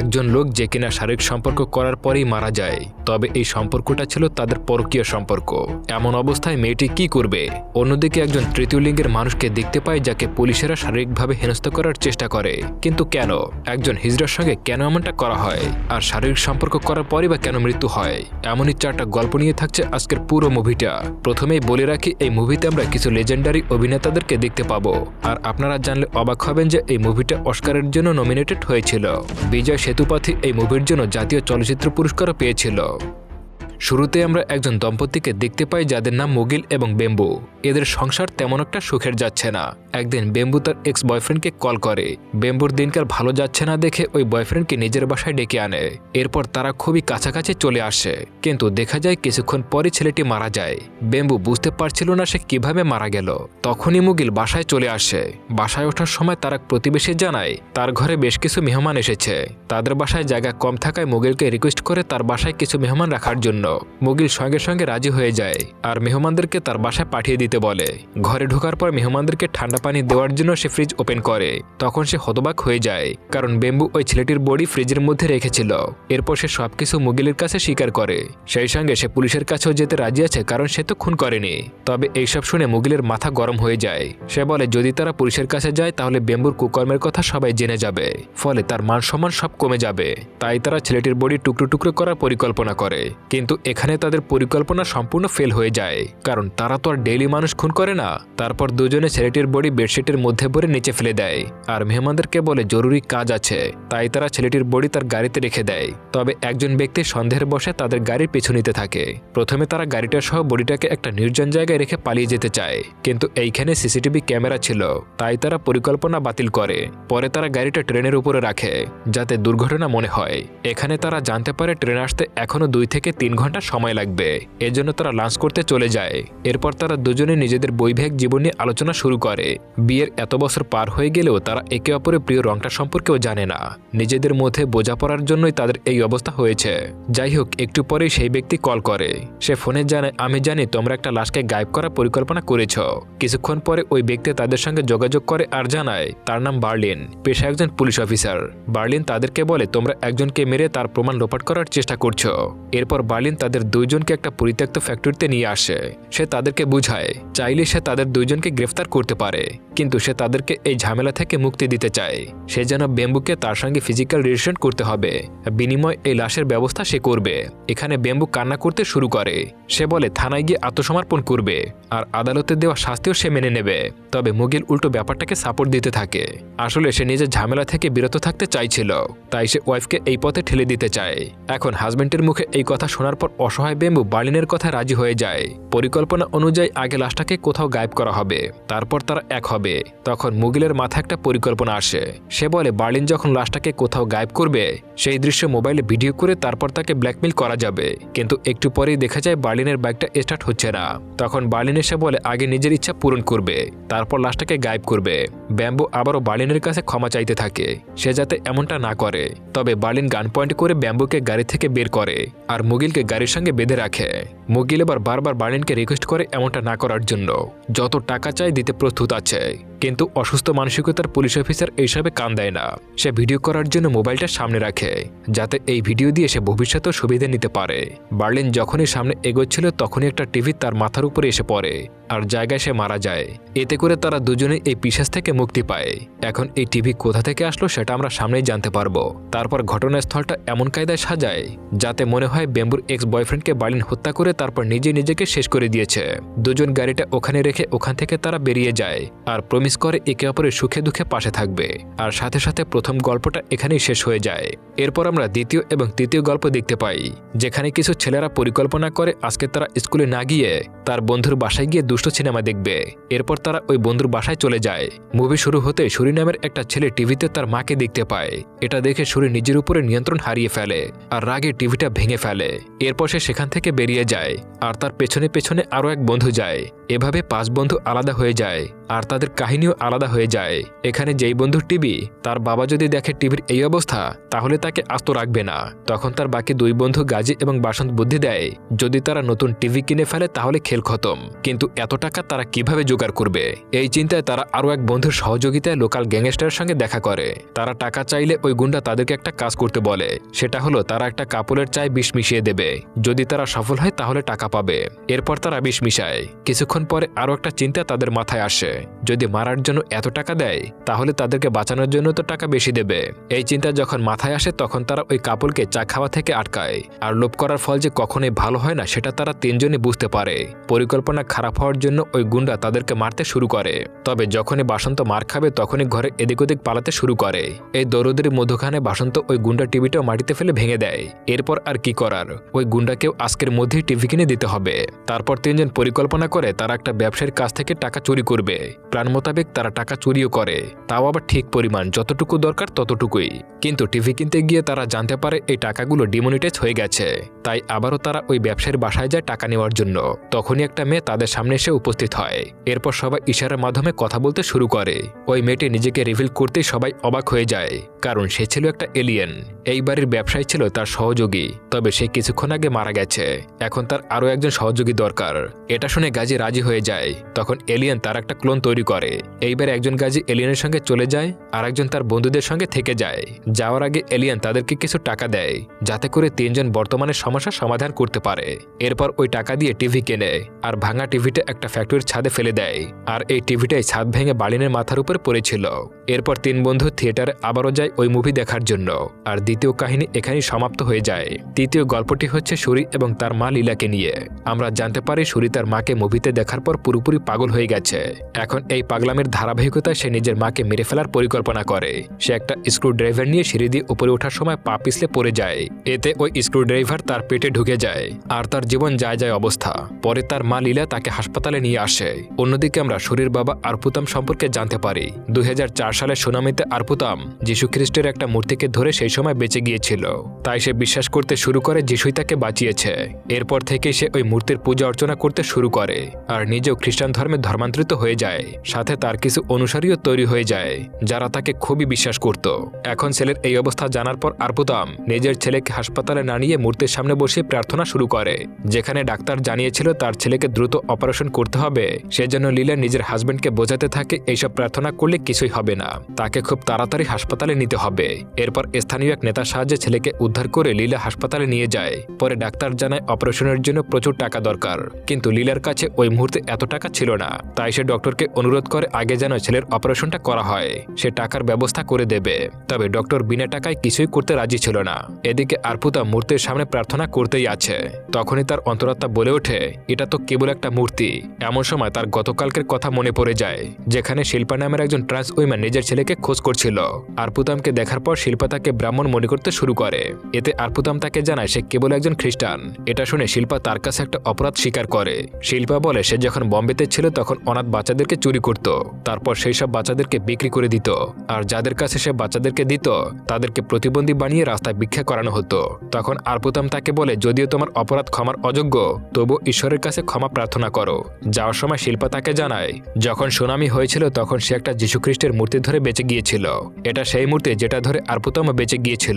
একজন লোক যে কিনা শারীরিক সম্পর্ক করার পরেই মারা যায়। তবে এই সম্পর্কটা ছিল তাদের পরকীয় সম্পর্ক। এমন অবস্থায় মেয়েটি কি করবে? অন্যদিকে একজন তৃতীয় লিঙ্গের মানুষকে দেখতে পায় যাকে পুলিশেরা শারীরিকভাবে হেনস্থা করার চেষ্টা করে। কিন্তু কেন? একজন হিজড়ার সঙ্গে কেন এমনটা করা হয়? আর শারীরিক সম্পর্ক করার পরই বা কেন মৃত্যু হয়? এমনই চারটা গল্প নিয়ে থাকছে আজকের পুরো মুভিটা। প্রথমেই বলে রাখি, এই মুভিতে আমরা কিছু লেজেন্ডারি অভিনেতাদেরকে দেখতে পাবো। আর আপনারা জানলে অবাক হবেন যে এই মুভিটা অস্কারের জন্য নমিনেটেড হয়েছিল। বিজয় সেতুপাথী এই মুভির জন্য জাতীয় চলচ্চিত্র পুরস্কারও পেয়েছিল। শুরুতে আমরা একজন দম্পতিকে দেখতে পাই যাদের নাম মুগিল এবং বেম্বু। এদের সংসার তেমন একটা সুখের যাচ্ছে না। একদিন বেম্বু তার এক্স বয়ফ্রেন্ডকে কল করে। বেম্বুর দিনকার ভালো যাচ্ছে না দেখে ওই বয়ফ্রেন্ডকে নিজের বাসায় ডেকে আনে। এরপর তারা খুবই কাছাকাছি চলে আসে। কিন্তু দেখা যায় কিছুক্ষণ পরই ছেলেটি মারা যায়। বেম্বু বুঝতে পারছিল না সে কীভাবে মারা গেল। তখনই মুগিল বাসায় চলে আসে। বাসায় ওঠার সময় তারা প্রতিবেশী জানায়, তার ঘরে বেশ কিছু মেহমান এসেছে। তাদের বাসায় জায়গা কম থাকায় মুগিলকে রিকোয়েস্ট করে তার বাসায় কিছু মেহমান রাখার জন্য। মুগিল সঙ্গে সঙ্গে রাজি হয়ে যায় আর মেহমানদেরকে তার বাসায় পাঠিয়ে দিতে বলে। ঘরে ঢোকার পর মেহমানদেরকে ঠান্ডা পানি দেওয়ার জন্য সে ফ্রিজ ওপেন করে। তখন সে হতবাক হয়ে যায়, কারণ বেম্বু ওই ছেলেটির বডি ফ্রিজের মধ্যে রেখেছিল। এরপর সে সবকিছু মুগিলের কাছে স্বীকার করে। সেই সঙ্গে সে পুলিশের কাছেও যেতে রাজি আছে, কারণ সে তো খুন করেনি। তবে এইসব শুনে মুগিলের মাথা গরম হয়ে যায়। সে বলে, যদি তারা পুলিশের কাছে যায়, তাহলে বেম্বুর কুকর্মের কথা সবাই জেনে যাবে। ফলে তার মান সম্মান সব কমে যাবে। তাই তারা ছেলেটির বডি টুকরো টুকরো করার পরিকল্পনা করে। কিন্তু এখানে তাদের পরিকল্পনা সম্পূর্ণ ফেল হয়ে যায়। কারণ তারা তো আর ডেইলি মানুষ খুন করে না। তারপর দুজনে ছেলেটির বডি বেডশিটের মধ্যে ভরে নিচে ফেলে দেয়। আর মেহমানদেরকে বলে, জরুরি কাজ আছে। তাই তারা ছেলেটির বডি তার গাড়িতে রেখে দেয়। তবে একজন ব্যক্তি সন্দেহের বসে তাদের গাড়ির পিছু নিতে থাকে। প্রথমে তারা গাড়িটা সহ বডিটাকে একটা নির্জন জায়গায় রেখে পালিয়ে যেতে চায়। কিন্তু এইখানে সিসিটিভি ক্যামেরা ছিল। তাই তারা পরিকল্পনা বাতিল করে। পরে তারা গাড়িটা ট্রেনের উপরে রাখে, যাতে দুর্ঘটনা মনে হয়। এখানে তারা জানতে পারে, ট্রেন আসতে এখনও দুই থেকে তিন ঘণ্টা সময় লাগবে। এজন্য তারা লাঞ্চ করতে চলে যায়। এরপর তারা দুজনে নিজেদের বৈবাহিক জীবন নিয়ে আলোচনা শুরু করে। বিয়ের এত বছর পার হয়ে গেলেও তারা একে অপরের প্রিয় রংটা সম্পর্কেও জানে না। নিজেদের মধ্যে বোঝাপড়ার জন্যই তাদের এই অবস্থা হয়েছে। যাই হোক, একটু পরেই সেই ব্যক্তি কল করে। সে ফোনে জানায় আমি জানি তোমরা একটা লাশকে গায়েব করার পরিকল্পনা করেছ। কিছুক্ষণ পরে ওই ব্যক্তি তাদের সঙ্গে যোগাযোগ করে আর জানায়, তার নাম বার্লিন পেশা একজন পুলিশ অফিসার। বার্লিন তাদেরকে বলে, তোমরা একজনকে মেরে তার প্রমাণ লোপাট করার চেষ্টা করছ। এরপর বার্লিন তাদের দুইজনকে একটা পরিত্যক্ত ফ্যাক্টরিতে নিয়ে আসে। সে তাদেরকে বুঝায়, চাইলে সে তাদের দুইজনকে গ্রেফতার করতে পারে, কিন্তু সে তাদেরকে এই ঝামেলা থেকে মুক্তি দিতে চায়। সে যেন বেম্বুকে তার সঙ্গে ফিজিক্যাল রিলেশন করতে হবে। বিনিময় এই লাশের ব্যবস্থা সে করবে। এখানে বেম্বু কান্না করতে শুরু করে। সে বলে, থানায় গিয়ে আত্মসমর্পণ করবে, আর আদালতে দেওয়া শাস্তিও সে মেনে নেবে। তবে মুগিল উল্টো ব্যাপারটাকে সাপোর্ট দিতে থাকে। আসলে সে নিজের ঝামেলা থেকে বিরত থাকতে চাইছিল, তাই সে ওয়াইফকে এই পথে ঠেলে দিতে চায়। এখন হাজবেন্ডের মুখে এই কথা শোনার পর অসহায় বেম্বু বার্লিনের কথা রাজি হয়ে যায়। পরিকল্পনা অনুযায়ী আগে লাশটাকে কোথাও গায়েব করা হবে, তারপর তারা এক হবে। তখন মুগিলের মাথায় একটা পরিকল্পনা আসে। সে বলে, বার্লিন যখন লাশটাকে কোথাও গায়েব করবে, সেই দৃশ্য মোবাইলে ভিডিও করে তারপর তাকে ব্ল্যাকমেল করা যাবে। কিন্তু একটু পরেই দেখা যায় বার্লিনের বাইকটা স্টার্ট হচ্ছে না। তখন বার্লিন এসে বলে, আগে নিজের ইচ্ছা পূরণ করবে, তারপর লাশটাকে গায়েব করবে। ব্যাম্বু আবারও বার্লিনের কাছে ক্ষমা চাইতে থাকে, সে যাতে এমনটা না করে। তবে বার্লিন গান পয়েন্ট করে ব্যাম্বুকে গাড়ি থেকে বের করে, আর মুগিলকে গাড়ির সঙ্গে বেঁধে রাখে। মুগিল এবার বারবার বার্লিনকে রিকোয়েস্ট করে এমনটা না করার জন্য। যত টাকা চাই দিতে প্রস্তুত আছে। কিন্তু অসুস্থ মানসিকতার পুলিশ অফিসার এইসবে কান দেয় না। সে ভিডিও করার জন্য মোবাইলটা সামনে রাখে, যাতে এই ভিডিও দিয়ে সে ভবিষ্যতেও সুবিধা নিতে পারে। বার্লিন যখনই সামনে এগোচ্ছিল, তখনই একটা টিভি তার মাথার উপরে এসে পড়ে, আর জায়গায় সে মারা যায়। এতে করে তারা দুজনে এই পিসাস থেকে মুক্তি পায়। এখন এই টিভি কোথা থেকে আসলো সেটা আমরা সামনেই জানতে পারব। তারপর ঘটনাস্থলটা এমন কায়দায় সাজায়, যাতে মনে হয় বেম্বুর এক্স বয়ফ্রেন্ডকে বার্লিন হত্যা করে তারপর নিজে নিজেকে শেষ করে দিয়েছে। দুজন গাড়িটা ওখানে রেখে ওখান থেকে তারা বেরিয়ে যায়, আর প্রমিস করে একে অপরের সুখে দুঃখে পাশে থাকবে। আর সাথে সাথে প্রথম গল্পটা এখানেই শেষ হয়ে যায়। এরপর আমরা দ্বিতীয় এবং তৃতীয় গল্প দেখতে পাই, যেখানে কিছু ছেলেরা পরিকল্পনা করে আজকে তারা স্কুলে না গিয়ে তার বন্ধুর বাসায় গিয়ে দুষ্ট সিনেমা দেখবে। এরপর তারা ওই বন্ধুর বাসায় চলে যায়। মুভি শুরু হতে সুরি নামের একটা ছেলে টিভিতে তার মাকে দেখতে পায়। এটা দেখে সুরি নিজের উপরে নিয়ন্ত্রণ হারিয়ে ফেলে আর রাগে টিভিটা ভেঙে ফেলে। এরপর সে সেখান থেকে বেরিয়ে যায় আর তার পেছনে পেছনে আরও এক বন্ধু যায়। এভাবে পাঁচ বন্ধু আলাদা হয়ে যায়। আর তাদের কাহিনীও আলাদা হয়ে যায়। এখানে যেই বন্ধুর টিভি, তার বাবা যদি দেখে টিভির এই অবস্থা, তাহলে তাকে আস্ত রাখবে না। তখন তার বাকি দুই বন্ধু গাজী এবং বাসন্ত বুদ্ধি দেয়, যদি তারা নতুন টিভি কিনে ফেলে, তাহলে খেল খতম। কিন্তু এত টাকা তারা কীভাবে জোগাড় করবে? এই চিন্তায় তারা আরও এক বন্ধুর সহযোগিতায় লোকাল গ্যাংস্টারের সঙ্গে দেখা করে। তারা টাকা চাইলে ওই গুন্ডা তাদেরকে একটা কাজ করতে বলে। সেটা হলো, তারা একটা কাপড়ের চায় বিষ মিশিয়ে দেবে। যদি তারা সফল হয়, তাহলে টাকা পাবে। এরপর তারা বিষ মিশায়। কিছুক্ষণ পরে আরও একটা চিন্তা তাদের মাথায় আসে। যদি মারার জন্য এত টাকা দেয়, তাহলে তাদেরকে বাঁচানোর জন্য তো টাকা বেশি দেবে। এই চিন্তা যখন মাথায় আসে, তখন তারা ওই কাপড়কে চা খাওয়া থেকে আটকায়। আর লোভ করার ফল যে কখনোই ভালো হয় না, সেটা তারা তিনজনই বুঝতে পারে। পরিকল্পনা খারাপ হওয়ার জন্য ওই গুন্ডা তাদেরকে মারতে শুরু করে। তবে যখনই বাসন্ত মার খাবে, তখনই ঘরে এদিক ওদিক পালাতে শুরু করে। এই দরদের মধ্যখানে বাসন্ত ওই গুন্ডা টিভিটাও মাটিতে ফেলে ভেঙে দেয়। এরপর আর কি করার? ওই গুন্ডাকেও আজকের মধ্যেই টিভি কিনে দিতে হবে। তারপর তিনজন পরিকল্পনা করে তারা একটা ব্যবসায়ীর কাছ থেকে টাকা চুরি করবে। প্ল্যান মোতাবেক তারা টাকা চুরিও করে। তাও আবার ঠিক পরিমাণ, যতটুকু দরকার ততটুকুই। কিন্তু টিভি কিনতে গিয়ে তারা জানতে পারে এই টাকাগুলো ডিমনিটাইজ হয়ে গেছে। তাই আবারও তারা ওই ব্যবসায়ীর বাসায় যায় টাকা নেওয়ার জন্য। তখনই একটা মেয়ে তাদের সামনে এসে উপস্থিত হয়। এরপর সবাই ইশারার মাধ্যমে কথা বলতে শুরু করে। ওই মেয়েটি নিজেকে রিভিল করতেই সবাই অবাক হয়ে যায়। কারণ সে ছিল একটা এলিয়েন এই বাড়ির ব্যবসায়ী ছিল তার সহযোগী, তবে সে কিছুক্ষণ আগে মারা গেছে। এখন তার আরও একজন সহযোগী দরকার। এটা শুনে গাজী রাজি হয়ে যায়। তখন এলিয়েন তার একটা ক্লোন তৈরি করে। এইবার একজন গাজী এলিয়েনের সঙ্গে চলে যায় আর একজন তার বন্ধুদের সঙ্গে থেকে যায়। যাওয়ার আগে এলিয়েন তাদেরকে কিছু টাকা দেয়, যাতে করে তিনজন বর্তমানে সমস্যার সমাধান করতে পারে। এরপর ওই টাকা দিয়ে টিভি কেনে, আর ভাঙা টিভিটা একটা ফ্যাক্টরির ছাদে ফেলে দেয়। আর এই টিভিটাই ছাদ ভেঙে বালিনের মাথার উপর পড়েছিল। এরপর তিন বন্ধু থিয়েটারে আবারও যায় ওই মুভি দেখার জন্য। আর দ্বিতীয় কাহিনী এখানেই সমাপ্ত হয়ে যায়। তৃতীয় গল্পটি হচ্ছে সুরি এবং তার মা লীলাকে নিয়ে। আমরা জানতে পারি সুরি তার মাকে মুভিতে দেখার পর পুরোপুরি পাগল হয়ে গেছে। এখন এই পাগলামের ধারাবাহিকতায় সে নিজের মাকে মেরে ফেলার পরিকল্পনা করে। সে একটা স্ক্রু ড্রাইভার নিয়ে সিঁড়ি দিয়ে উপরে ওঠার সময় পা পিছলে পড়ে যায়। এতে ওই স্ক্রু ড্রাইভার তার পেটে ঢুকে যায় আর তার জীবন যায় যায় অবস্থা। পরে তার মা লীলা তাকে হাসপাতালে নিয়ে আসে। অন্যদিকে আমরা শরীর বাবা আরপুতাম সম্পর্কে জানতে পারি। দুই সালে সুনামিতে আরপুতাম, যীশু খ্রিস্টের একটা মূর্তিকে ধরে সেই সময় বেঁচে গিয়েছিল। তাই সে বিশ্বাস করতে শুরু করে যিশুই তাকে বাঁচিয়েছে। এরপর থেকে সে ওই মূর্তির পূজা অর্চনা করতে শুরু করে আর নিজেও খ্রিস্টান ধর্মে ধর্মান্তরিত হয়ে যায়। সাথে তার কিছু অনুসারীও তৈরি হয়ে যায়, যারা তাকে খুবই বিশ্বাস করত। এখন ছেলের এই অবস্থা জানার পর আরপুতাম নিজের ছেলেকে হাসপাতালে না নিয়ে মূর্তির সামনে বসে প্রার্থনা শুরু করে, যেখানে ডাক্তার জানিয়েছিল তার ছেলেকে দ্রুত অপারেশন করতে হবে, সেজন্য লীলা নিজের হাজবেন্ডকে বোঝাতে থাকে এইসব প্রার্থনা করলে কিছুই হবে না। তাকে খুব তাড়াতাড়ি হাসপাতালে নিতে হবে। এরপর স্থানীয় এক নেতার সাহায্যে ছেলেকে উদ্ধার করে লীলা হাসপাতালে নিয়ে যায়। পরে ডাক্তার জানায় অপারেশনের জন্য প্রচুর টাকা দরকার। কিন্তু লীলার কাছে ওই মুহূর্তে এত টাকা ছিল না। তাই সে ডক্টরকে অনুরোধ করে আগে যেন ছেলের অপারেশনটা করা হয়। সে টাকার ব্যবস্থা করে দেবে। তবে ডক্টর বিনা টাকায় কিছুই করতে রাজি ছিল না। এদিকে আরপুতা মূর্তির সামনে প্রার্থনা করতেই আছে। তখনই তার অন্তরাত্মা বলে ওঠে, এটা তো কেবল একটা মূর্তি। এমন সময় তার গতকালকের কথা মনে পড়ে যায়, যেখানে শিল্পা নামের একজন ট্রান্স উইম্যান নিজের ছেলেকে খোঁজ করছিল। আরপুতামকে দেখার পর শিল্পা তাকে ব্রাহ্মণ মনে করতে শুরু করে। এতে আরপুতাম তাকে জানায়, সে কেবল একজন খ্রিস্টান। এটা শুনে শিল্পা তার কাছে একটা অপরাধ স্বীকার করে। শিল্পা বলে, সে যখন বম্বেতে ছিল, তখন অনাথ বাচ্চাদেরকে চুরি করত। তারপর সেই সব বাচ্চাদেরকে বিক্রি করে দিত। আর যাদের কাছে সে বাচ্চাদেরকে দিত, তাদেরকে প্রতিবন্ধী বানিয়ে রাস্তায় ভিক্ষা করানো হতো। তখন আরপুতাম তাকে বলে, যদিও তোমার অপরাধ ক্ষমার অযোগ্য তবু ঈশ্বরের কাছে ক্ষমা প্রার্থনা করো। যাওয়ার সময় শিল্পা তাকে জানায়, যখন সুনামি হয়েছিল, তখন সে একটা যীশুখ্রিস্টের মূর্তি ধরে বেঁচে গিয়েছিল। এটা সেই মূর্তি যেটা ধরে আরপুতম বেঁচে গিয়েছিল।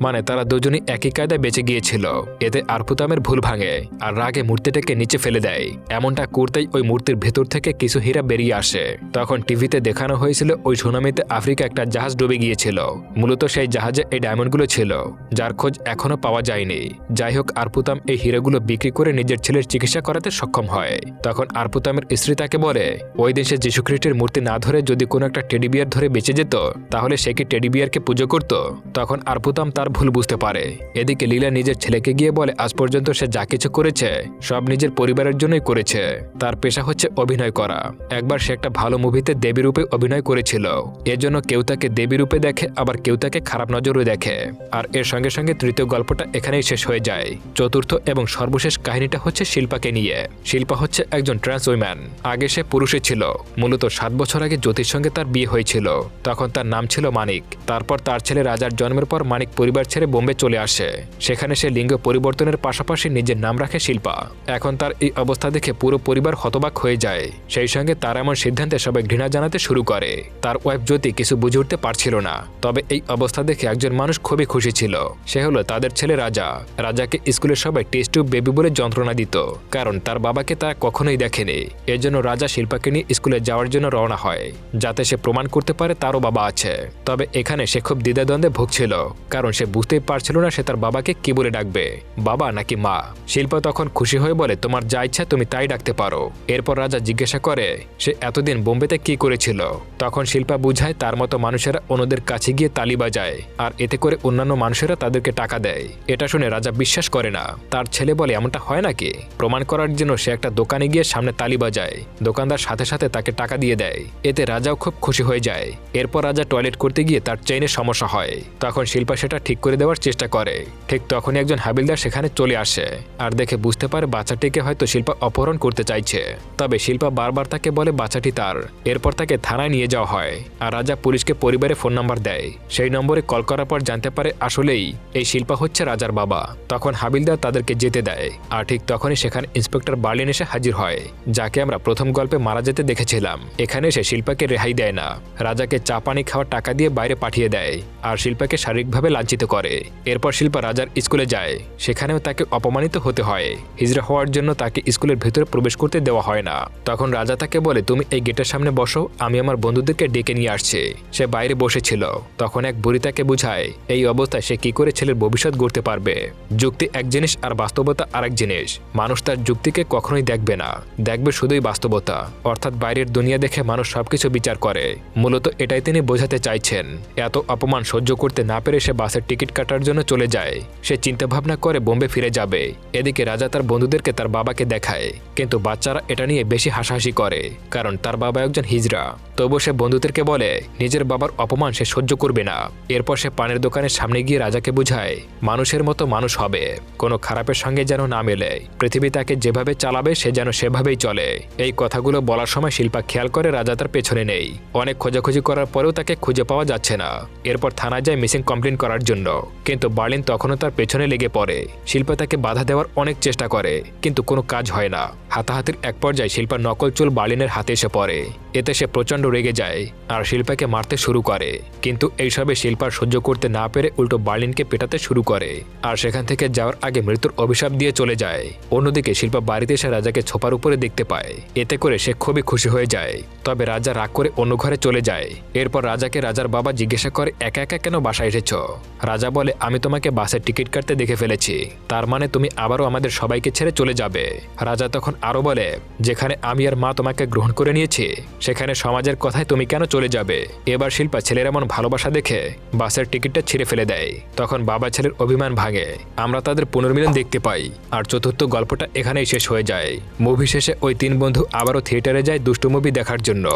মানে তারা দুজনই একই কায়দায় বেঁচে গিয়েছিল। এতে আরপুতামের ভুল ভাঙে আর রাগে মূর্তিটাকে নিচে ফেলে দেয়। এমনটা করতেই ওই মূর্তির ভেতর থেকে কিছু হীরা বেরিয়ে আসে। তখন টিভিতে দেখানো হয়েছিল ওই সুনামিতে আফ্রিকা একটা জাহাজ ডুবে গিয়েছিল। মূলত সেই জাহাজে এই ডায়মন্ডগুলো ছিল, যার খোঁজ এখনও পাওয়া যায়নি। যাই হোক আরপুতাম এই হীরাগুলো বিক্রি করে নিজের ছেলের চিকিৎসা করাতে সক্ষম হয়। তখন আরপুতামের স্ত্রী তাকে বলে, ওই দেশে যীশুখ্রিস্টের মূর্তি না ধরে যদি কোনো একটা টেডি বিয়ার ধরে বেঁচে যেত, তাহলে সে কি টেডি বিয়ারকে পুজো করত? তখন আরপুতাম তার ভুল বুঝতে পারে। এদিকে লীলা নিজের ছেলেকে গিয়ে বলে, আজ পর্যন্ত সে যা কিছু করেছে, সব নিজের পরিবারের জন্যই করেছে। তার পেশা হচ্ছে অভিনয় করা। একবার সে একটা ভালো মুভিতে দেবী রূপে অভিনয় করেছিল। এর জন্য কেউ তাকে দেবী রূপে দেখে, আবার কেউ তাকে খারাপ নজরে দেখে। আর এর সঙ্গে সঙ্গে তৃতীয় গল্পটা এখানেই শেষ হয়ে যায়। চতুর্থ এবং সর্বশেষ কাহিনীটা হচ্ছে শিল্পাকে নিয়ে। শিল্পা হচ্ছে একজন ট্রান্স উইম্যান। আগে সে পুরুষে ছিল। মূলত সাত বছর আগে জ্যোতির সঙ্গে তার বিয়ে হয়েছিল। তখন তার নাম ছিল মানিক। তারপর তার ছেলে রাজার জন্মের পর মানিক পরিবার ছেড়ে বোম্বে চলে আসে। সেখানে সে লিঙ্গ পরিবর্তনের পাশাপাশি নিজের নাম রাখে শিল্পা। এখন তার এই অবস্থা দেখে পুরো পরিবার হতবাক হয়ে যায়। সেই সঙ্গে তার এমন সিদ্ধান্তে সবাই ঘৃণা জানাতে শুরু করে। তার ওয়াইফ জ্যোতি কিছু বুঝে উঠতে পারছিল না। তবে এই অবস্থা দেখে একজন মানুষ খুবই খুশি ছিল। সে হলো তাদের ছেলে রাজা। রাজাকে স্কুলের সবাই টেস্ট টিউব বেবি বলে যন্ত্রণা দিত। কারণ তার বাবাকে তারা কখনোই দেখেনি। এজন্য রাজা শিল্পাকে নিয়ে স্কুলে যাওয়ার জন্য রওনা হয়। যাতে সে প্রমাণ করতে পারে তারও বাবা আছে। তবে এখানে সে খুব দ্বিধাদ্বন্দ্বে ভুগছিল। কারণ সে বুঝতেই পারছিল না সে তার বাবাকে কি বলে ডাকবে। বাবা নাকি মা? শিল্পা তখন খুশি হয়ে বলে, তোমার যা ইচ্ছা তুমি তাই ডাকতে পারো। এরপর রাজা জিজ্ঞাসা করে, সে এতদিন বোম্বেতে কি করেছিল? তখন শিল্পা বুঝায়, তার মতো মানুষেরা অন্যদের কাছে গিয়ে তালি বাজায়, আর এতে করে অন্যান্য মানুষেরা তাদেরকে টাকা দেয়। এটা শুনে রাজা বিশ্বাস করে না। তার ছেলে বলে, এমনটা হয় নাকি? প্রমাণ করার জন্য সে একটা দোকানে গিয়ে সামনে তালি বাজায়। দোকানদার সাথে সাথে তাকে টাকা দিয়ে দেয়। এতে রাজাও খুব খুশি হয়ে যায়। এরপর রাজা টয়লেট করতে গিয়ে তার চেইনের সমস্যা হয়। তখন শিল্পা সেটা ঠিক করে দেওয়ার চেষ্টা করে। ঠিক তখনই একজন হাবিলদার সেখানে চলে আসে আর দেখে বুঝতে পারে বাচ্চাটিকে হয়তো শিল্পা অপহরণ করতে চাইছে। তবে শিল্পা বারবার তাকে বলে বাচ্চাটি তার। এরপর তাকে থানায় নিয়ে যাওয়া হয় আর রাজা পুলিশকে পরিবারে ফোন নাম্বার দেয়। সেই নম্বরে কল করার পর জানতে পারে আসলেই এই শিল্পা হচ্ছে রাজার বাবা। তখন হাবিলদার তাদেরকে যেতে দেয় আর ঠিক তখনই সেখানে ইন্সপেক্টর বার্লিন এসে হাজির হয়, যাকে আমরা প্রথম গল্পে মারা যেতে দেখেছিলাম। এখানে সে শিল্পাকে রেহাই দেয় না। রাজাকে চা পানি খাওয়ার টাকা দিয়ে বাইরে পাঠিয়ে দেয় আর শিল্পাকে শারীরিকভাবে লাঞ্ছিত করে। এরপর শিল্পা রাজার স্কুলে যায়। সেখানেও তাকে অপমানিত হতে হয়। হিজড়া হওয়ার জন্য তাকে স্কুলের ভেতরে প্রবেশ করতে দেওয়া হয় না। তখন রাজা তাকে বলে, তুমি এই গেটের সামনে বসো, আমি আমার বন্ধুদেরকে ডেকে নিয়ে আসছি। সে বাইরে বসেছিল। তখন এক বুড়ি তাকে বুঝায়, এই অবস্থায় সে কি করে ছেলের ভবিষ্যৎ গড়তে পারবে? যুক্তি এক জিনিস আর বাস্তবতা আরেক জিনিস। মানুষ তার যুক্তিকে কখনোই দেখবে না। দেখবে শুধুই বাস্তবতা। অর্থাৎ বাইরের দুনিয়া দেখে মানুষ সবকিছু বিচার করে। মূলত এটাই তিনি বোঝাতে চাইছেন। এত অপমান সহ্য করতে না পেরে সে বাসের টিকিট কাটার জন্য চলে যায়। সে চিন্তা ভাবনা করে বোম্বে ফিরে যাবে। এদিকে রাজা তার বন্ধুদেরকে তার বাবাকে দেখায়। কিন্তু বাচ্চারা এটা নিয়ে বেশি হাসাহাসি করে, কারণ তার বাবা একজন হিজড়া। তবু সে বন্ধুদেরকে বলে, নিজের বাবার অপমান সে সহ্য করবে না। এরপর সে পানের দোকানের সামনে গিয়ে রাজাকে বুঝায়, মানুষের মতো মানুষ হবে। কোনো খারাপের সঙ্গে যেন না মেলে। পৃথিবী তাকে যেভাবে চালাবে, সে যেন সেভাবেই চলে। এই কথাগুলো বলার সময় শিল্পা খেয়াল করে রাজা তার পেছনে নেই। অনেক খোঁজাখুঁজি করার পরেও তাকে খুঁজে পাওয়া যাচ্ছে না। এরপর থানায় যায় মিসিং কমপ্লেন করার জন্য। কিন্তু বার্লিন তখনও তার পেছনে লেগে পড়ে। শিল্পা তাকে বাধা দেওয়ার অনেক চেষ্টা করে, কিন্তু কোনো কাজ হয় না। হাতাহাতির এক পর্যায়ে শিল্পা নকল চুল বার্লিনের হাতে এসে পড়ে। এতে সে প্রচণ্ড রেগে যায় আর শিল্পাকে মারতে শুরু করে। কিন্তু এইসবে শিল্পার সহ্য করতে না পেরে উল্টো বার্লিনকে পেটাতে শুরু করে আর সেখান থেকে যাওয়ার আগে মৃত্যুর অভিশাপ দিয়ে চলে যায়। অন্যদিকে শিল্পা বাড়িতে এসে রাজাকে ছোপার উপরে দেখতে পায়। এতে করে সে খুবই খুশি হয়ে যায়। তবে রাজা রাগ করে অন্য ঘরে চলে যায়। এরপর রাজাকে রাজার বাবা জিজ্ঞাসা করে, একা একা কেন বাসায় এসেছ? রাজা বলে, আমি তোমাকে বাসের টিকিট কাটতে দেখে ফেলেছি। তার মানে তুমি আবারও আমাদের সবাইকে ছেড়ে চলে যাবে। রাজা তখন আরও বলে, যেখানে আমি আর মা তোমাকে গ্রহণ করে নিয়েছি, সেখানে সমাজের কথায় তুমি কেন চলে যাবে? এবার শিল্পা ছেলের এমন ভালোবাসা দেখে বাসের টিকিটটা ছিঁড়ে ফেলে দেয়। তখন বাবা ছেলের অভিমান ভাঙে। আমরা তাদের পুনর্মিলন দেখতে পাই, আর চতুর্থ গল্পটা এখানেই শেষ হয়ে যায়। মুভি শেষে ওই তিন বন্ধু আবারও থিয়েটারে যায় দুষ্টু মুভি দেখার জন্য,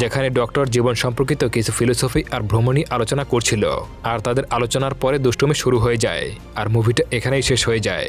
যেখানে ডক্টর জীবন সম্পর্কিত কিছু ফিলোসফি আর ভ্রমণী আলোচনা করছিল। আর তাদের আলোচনার পরে দুষ্টুমি শুরু হয়ে যায়, আর মুভিটা এখানেই শেষ হয়ে যায়।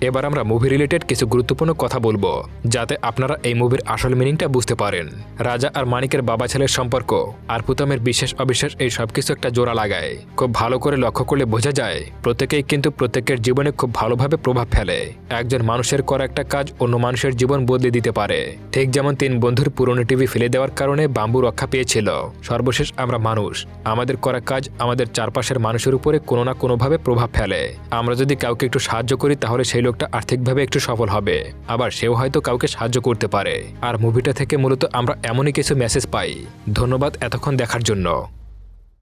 এবার আমরা মুভি রিলেটেড কিছু গুরুত্বপূর্ণ কথা বলব, যাতে আপনারা এই মুভির আসল মিনিংটা বুঝতে পারেন। রাজা আর মানিকের বাবা ছেলের সম্পর্ক, আর পুতমের বিশ্বাস অবিশ্বাস এই সবকিছু একটা জোড়া লাগায়। খুব ভালো করে লক্ষ্য করলে বোঝা যায়, প্রত্যেকেই কিন্তু প্রত্যেকের জীবনে খুব ভালোভাবে প্রভাব ফেলে। একজন মানুষের করা একটা কাজ অন্য মানুষের জীবন বদলে দিতে পারে। ঠিক যেমন তিন বন্ধুর পুরনো টিভি ফেলে দেওয়ার কারণে বাম্বু রক্ষা পেয়েছিল। সর্বশেষ আমরা মানুষ, আমাদের করা কাজ আমাদের চারপাশের মানুষের উপরে কোনো না কোনোভাবে প্রভাব ফেলে। আমরা যদি কাউকে একটু সাহায্য করি তাহলে সেই লোকটা আর্থিকভাবে একটু সফল হবে, আবার সেও হয়তো কাউকে সাহায্য করতে পারে। আর মুভিটা থেকে মূলত আমরা এমনই কিছু মেসেজ পাই। ধন্যবাদ এতক্ষণ দেখার জন্য।